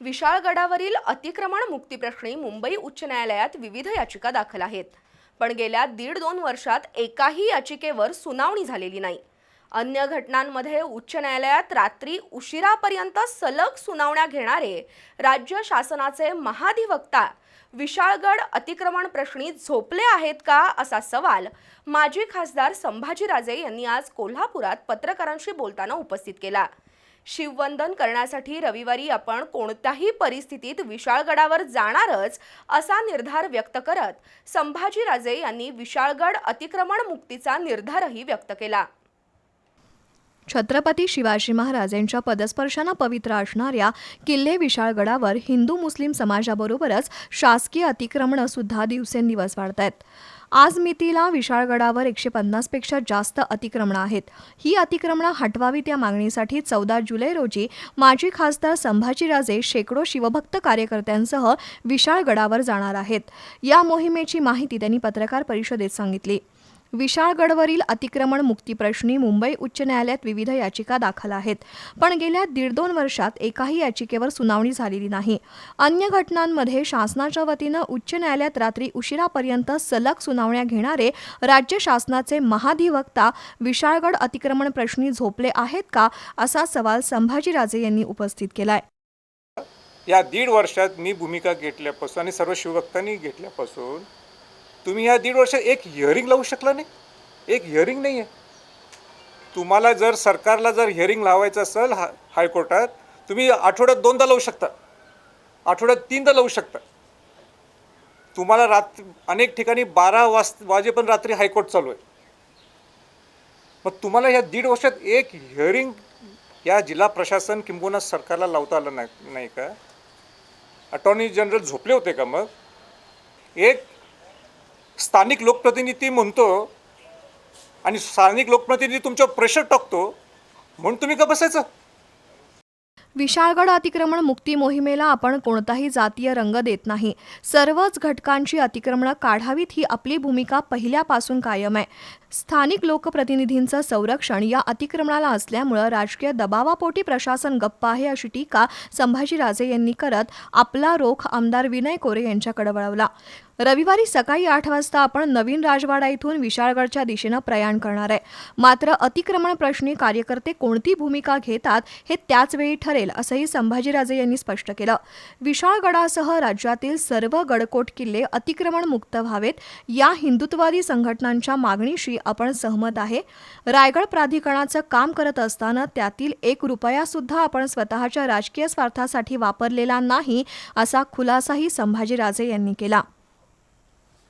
विशाळगडावरील अतिक्रमण मुक्तीप्रश्नी मुंबई उच्च न्यायालयात विविध याचिका दाखल आहेत. पण गेल्या दीड दोन वर्षात एकाही याचिकेवर सुनावणी झालेली नाही. अन्य घटनांमध्ये उच्च न्यायालयात रात्री उशिरापर्यंत सलग सुनावण्या घेणारे राज्य शासनाचे महाधिवक्ता विशाळगड अतिक्रमण प्रश्नी झोपले आहेत का असा सवाल माजी खासदार संभाजीराजे यांनी आज कोल्हापुरात पत्रकारांशी बोलताना उपस्थित केला. शिववंदन करण्यासाठी रविवारी आपण कोणत्याही परिस्थितीत विशाळगडावर जाणारच असा निर्धार व्यक्त करत संभाजीराजे यांनी विशाळगड अतिक्रमण मुक्तीचा निर्धारही व्यक्त केला. छत्रपती शिवाजी महाराज यांच्या पदस्पर्शानं पवित्र असणाऱ्या किल्ले विशाळगडावर हिंदू मुस्लिम समाजाबरोबरच शासकीय अतिक्रमणं सुद्धा दिवसेंदिवस वाढत आहेत आज मितीला विशाळगडावर एकशे पन्नासपेक्षा जास्त अतिक्रमणं आहेत. ही अतिक्रमणं हटवावी त्या मागणीसाठी चौदा जुलै रोजी माजी खासदार संभाजीराजे शेकडो शिवभक्त कार्यकर्त्यांसह विशाळगडावर जाणार आहेत. या मोहिमेची माहिती त्यांनी पत्रकार परिषदेत सांगितली. विशाळगडवरील अतिक्रमण मुक्तीप्रश्नी मुंबई उच्च न्यायालयात विविध याचिका दाखल आहेत. पण गेल्या दीड दोन वर्षात एकाही याचिकेवर सुनावणी झालेली नाही. अन्य घटनांमध्ये शासनाच्या वतीनं उच्च न्यायालयात रात्री उशिरापर्यंत सलग सुनावण्या घेणारे राज्य शासनाचे महाधिवक्ता विशाळगड अतिक्रमण प्रश्नी झोपले आहेत का असा सवाल संभाजीराजे यांनी उपस्थित केलाय. या दीड वर्षात मी भूमिका घेतल्यापासून आणि सर्व शिवभक्तांनी घेतल्यापासून तुम्ही ह्या दीड वर्षात एक हिअरिंग लावू शकला नाही. एक हिअरिंग नाही आहे तुम्हाला जर सरकारला जर हिअरिंग लावायचं असेल हा हायकोर्टात तुम्ही आठवड्यात दोनदा लावू शकता. आठवड्यात तीनदा लावू शकता. तुम्हाला रात अनेक ठिकाणी बारा वाज वाजेपर्यंत रात्री हायकोर्ट चालू आहे. मग तुम्हाला ह्या दीड वर्षात एक हिअरिंग या जिल्हा प्रशासन किंबहुना सरकारला लावता आलं नाही नाही का? अटॉर्नी जनरल झोपले होते का मग? एक स्थानिक लोकप्रतिनिधी म्हणतो आणि स्थानिक लोकप्रतिनिधी तुमच्यावर प्रेशर टाकतो म्हणून तुम्ही का बसायचं? विशाळगड अतिक्रमण मुक्ती मोहिमेला आपण कोणताही जातीय रंग देत नाही. सर्वच घटकांची अतिक्रमणं काढावीत ही आपली भूमिका पहिल्यापासून कायम आहे. स्थानिक लोकप्रतिनिधींचं संरक्षण या अतिक्रमणाला असल्यामुळं राजकीय दबावापोटी प्रशासन गप्प आहे अशी टीका संभाजीराजे यांनी करत आपला रोख आमदार विनय कोरे यांच्याकडे वळवला. रविवारी सकाळी आठ वाजता आपण नवीन राजवाडा इथून विशाळगडच्या दिशेनं प्रयाण करणार आहे. मात्र अतिक्रमण प्रश्नी कार्यकर्ते कोणती भूमिका घेतात हे त्याच वेळी ठरेल असंही संभाजीराजे यांनी स्पष्ट केलं. विशाळगडासह राज्यातील सर्व गडकोट किल्ले अतिक्रमण मुक्त व्हावेत. या हिंदुत्ववादी संघटनांच्या मागणीशी आपण सहमत आहे. रायगड प्राधिकरणाचं काम करत असताना त्यातील एक रुपया सुद्धा आपण स्वतःच्या राजकीय स्वार्थासाठी वापरलेला नाही असा खुलासाही संभाजीराजे यांनी केला.